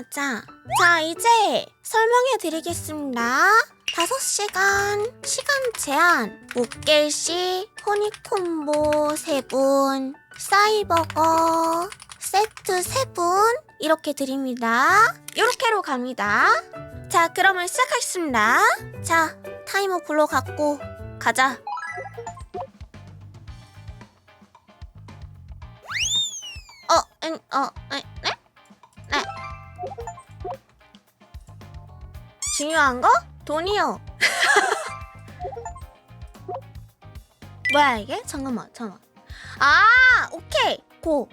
하자. 자, 이제 설명해 드리겠습니다. 5시간 시간 제한 무gel씨 허니콤보 3분 싸이버거 세트 3분 이렇게 드립니다. 이렇게로 갑니다. 자, 그러면 시작하겠습니다. 자, 타이머 불러갖고 가자. 어, 응, 어, 에, 네? 네. 중요한 거? 돈이요. 뭐야 이게? 잠깐만, 잠깐만. 아, 오케이. 고.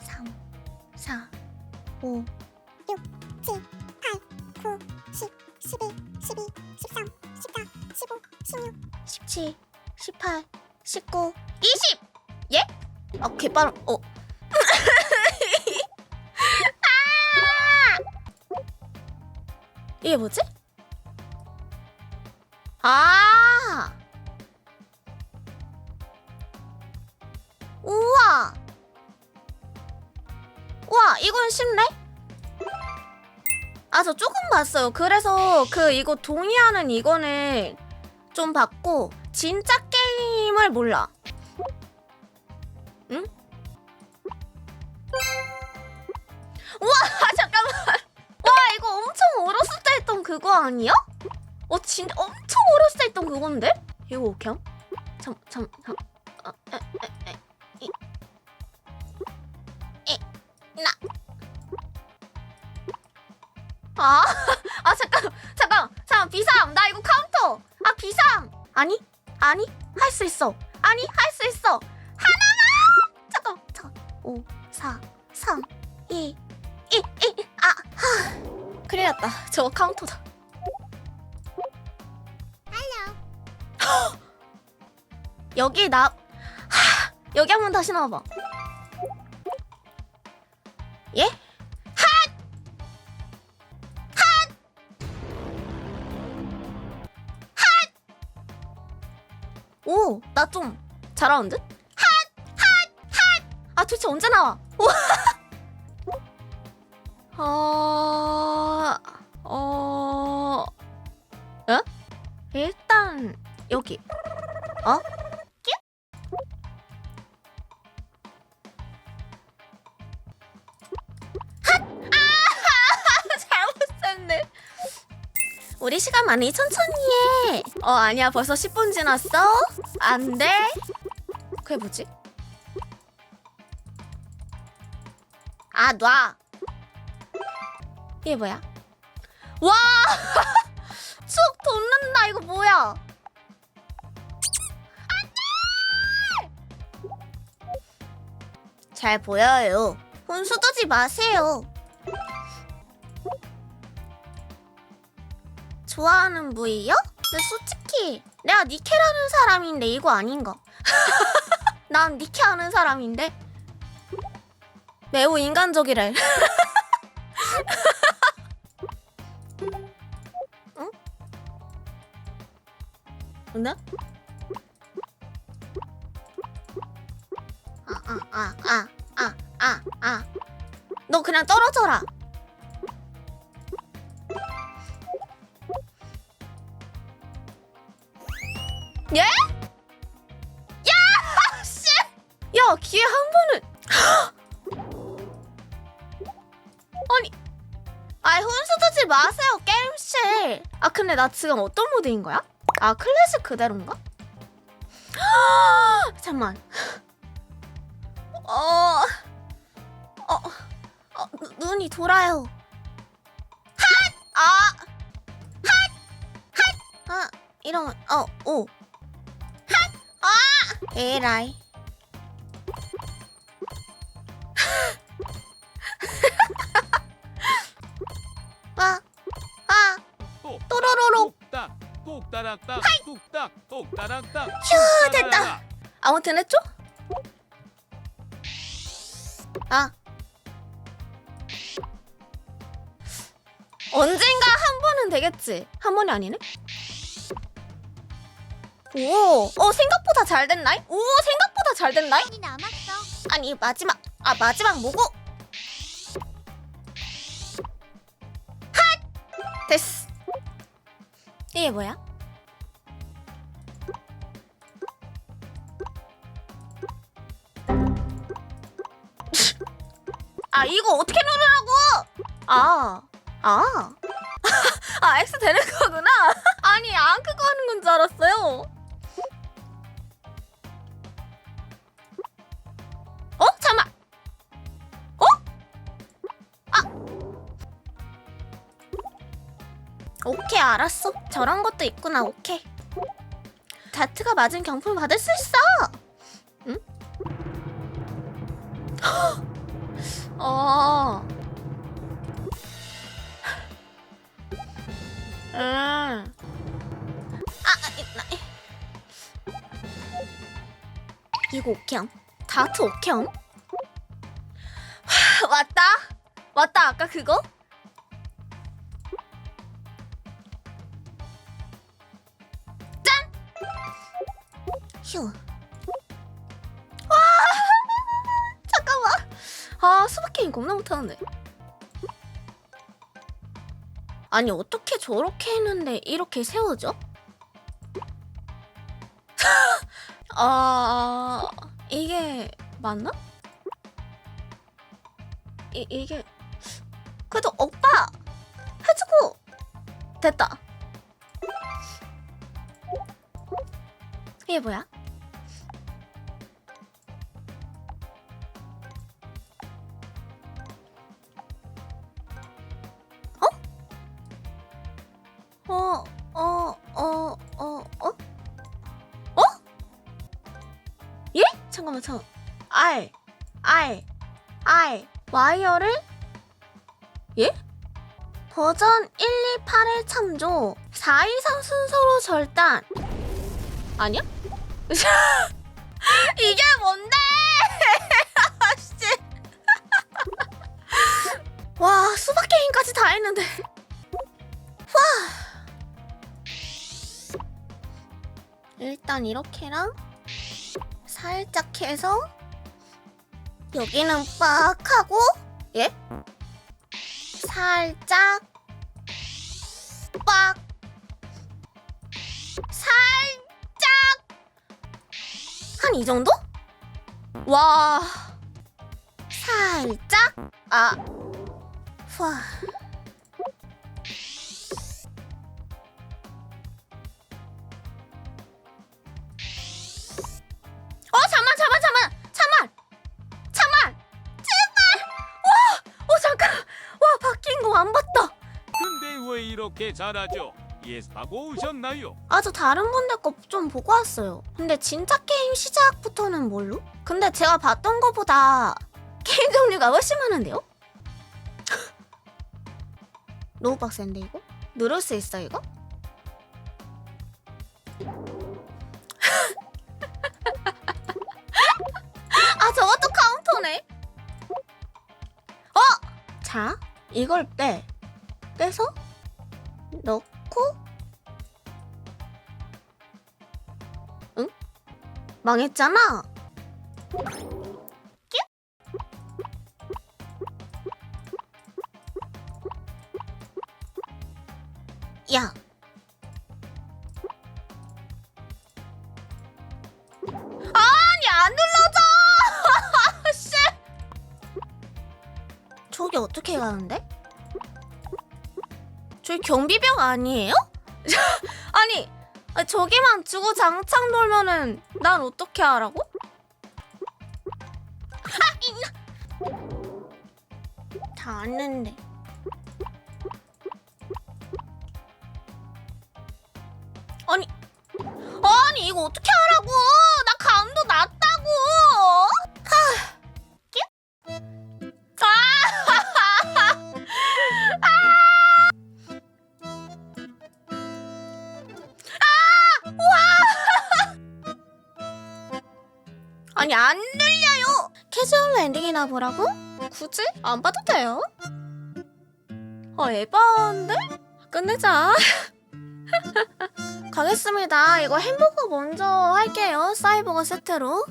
3, 4, 5, 6, 7, 8, 9, 10, 11, 12, 13, 14, 15, 16, 17, 18, 19, 20! 예? 아, 개빠른, 어. 이게 뭐지? 아! 우와! 우와, 이건 쉽네? 아, 저 조금 봤어요. 그래서 그 이거 동의하는 이거는 좀 봤고 진짜 게임을 몰라. 그거 아니야? 어 진짜 엄청 어렸을 때 했던 그건데? 이거 그냥 참참 참. 어, 에, 에, 나. 아, 아 잠깐, 잠깐, 잠깐 비상, 나 이거 카운터. 아 비상. 아니, 아니, 할 수 있어. 아니, 할 수 있어. 하나만. 잠깐, 잠깐. 5, 4, 3, 2, 1, 1. 아, 하. 큰일 났다. 저거 카운터다. 여기 나, 하, 여기 한 번 다시 나와봐. 예? 오, 나 좀 잘하는 듯? 핫! 핫! 핫! 아, 도대체 언제 나와? 우와! 어... 어... 에? 일단 여기. 어? 우리 시간 많이 천천히 해. 어 아니야 벌써 10분 지났어? 안 돼? 그게 뭐지? 아 놔. 이게 뭐야? 와! 축 돋는다 이거 뭐야? 잘 보여요. 혼수 두지 마세요. 좋아하는 부위요? 근데 솔직히 내가 니케라는 사람인데 이거 아닌가? 난 니케 아는 사람인데 매우 인간적이래. 응? 근데? 아아아아아아아 아. 너 그냥 떨어져라. 예? 야! 씨! 야, 기회 한 번은. 아니. 아이, 혼수 두지 마세요, 게임실. 아, 근데 나 지금 어떤 모드인 거야? 아, 클래식 그대로인가? 잠만. 어. 어. 어, 눈- 눈이 돌아요. 핫! 아! 핫! 핫! 아, 이러면, 어, 오. 에라이. 아, 아, 뚝따락딱 휴, 됐다. 아무튼 했죠? 아. 언젠가 한 번은 되겠지. 한 번이 아니네? 오, 어 생각보다 잘 됐나이? 오, 생각보다 잘 됐나이? 이 남았어. 아니 마지막, 아 마지막 뭐고? 핫! 됐어. 이게 뭐야? 아 이거 어떻게 누르라고? 아, 아, 아 X 되는 거구나. 아니 안 크고 하는 건 줄 알았어요. 오케이 알았어. 저런 것도 있구나. 오케이. 다트가 맞은 경품 받을 수 있어. 응? 어. 음. 아, 이거 오케이. 다트 오케이. 왔다. 왔다. 아까 그거? 휴. 와! 잠깐만. 아, 수박 게임 겁나 못하는데. 아니, 어떻게 저렇게 했는데 이렇게 세워져? 아, 이게 맞나? 이, 이게 그래도 오빠 해주고 됐다. 이게 뭐야? 잠깐만, 잠깐. R, R, R, 와이어를? 예? 버전 128에 참조. 423 순서로 절단. 아니야? 이게 뭔데? 씨. 와, 수박 게임까지 다 했는데. 일단 이렇게랑 살짝 해서 여기는 빡 하고 예? 살짝 빡 살짝 한 이 정도? 와 살짝 아 와. 안 봤다 근데 왜 이렇게 잘하죠? 예습하고 오셨나요? 아 저 다른 분들 거 좀 보고 왔어요 근데 진짜 게임 시작부터는 뭘로? 근데 제가 봤던 거보다 게임 종류가 훨씬 많은데요? 너무 빡센데 이거? 누를 수 있어 이거? 이걸 빼 빼서 넣고 응? 망했잖아 저기 어떻게 가는데? 저기 경비병 아니에요? 아니 저기만 주고 장창 돌면은 난 어떻게 하라고? 아, 이... 다 왔는데 아니 아니 이거 어떻게 하라고 아니 안 들려요. 캐주얼 엔딩이나 보라고? 굳이 안 봐도 돼요. 어 에반데? 끝내자. 가겠습니다. 이거 햄버거 먼저 할게요. 사이버거 세트로.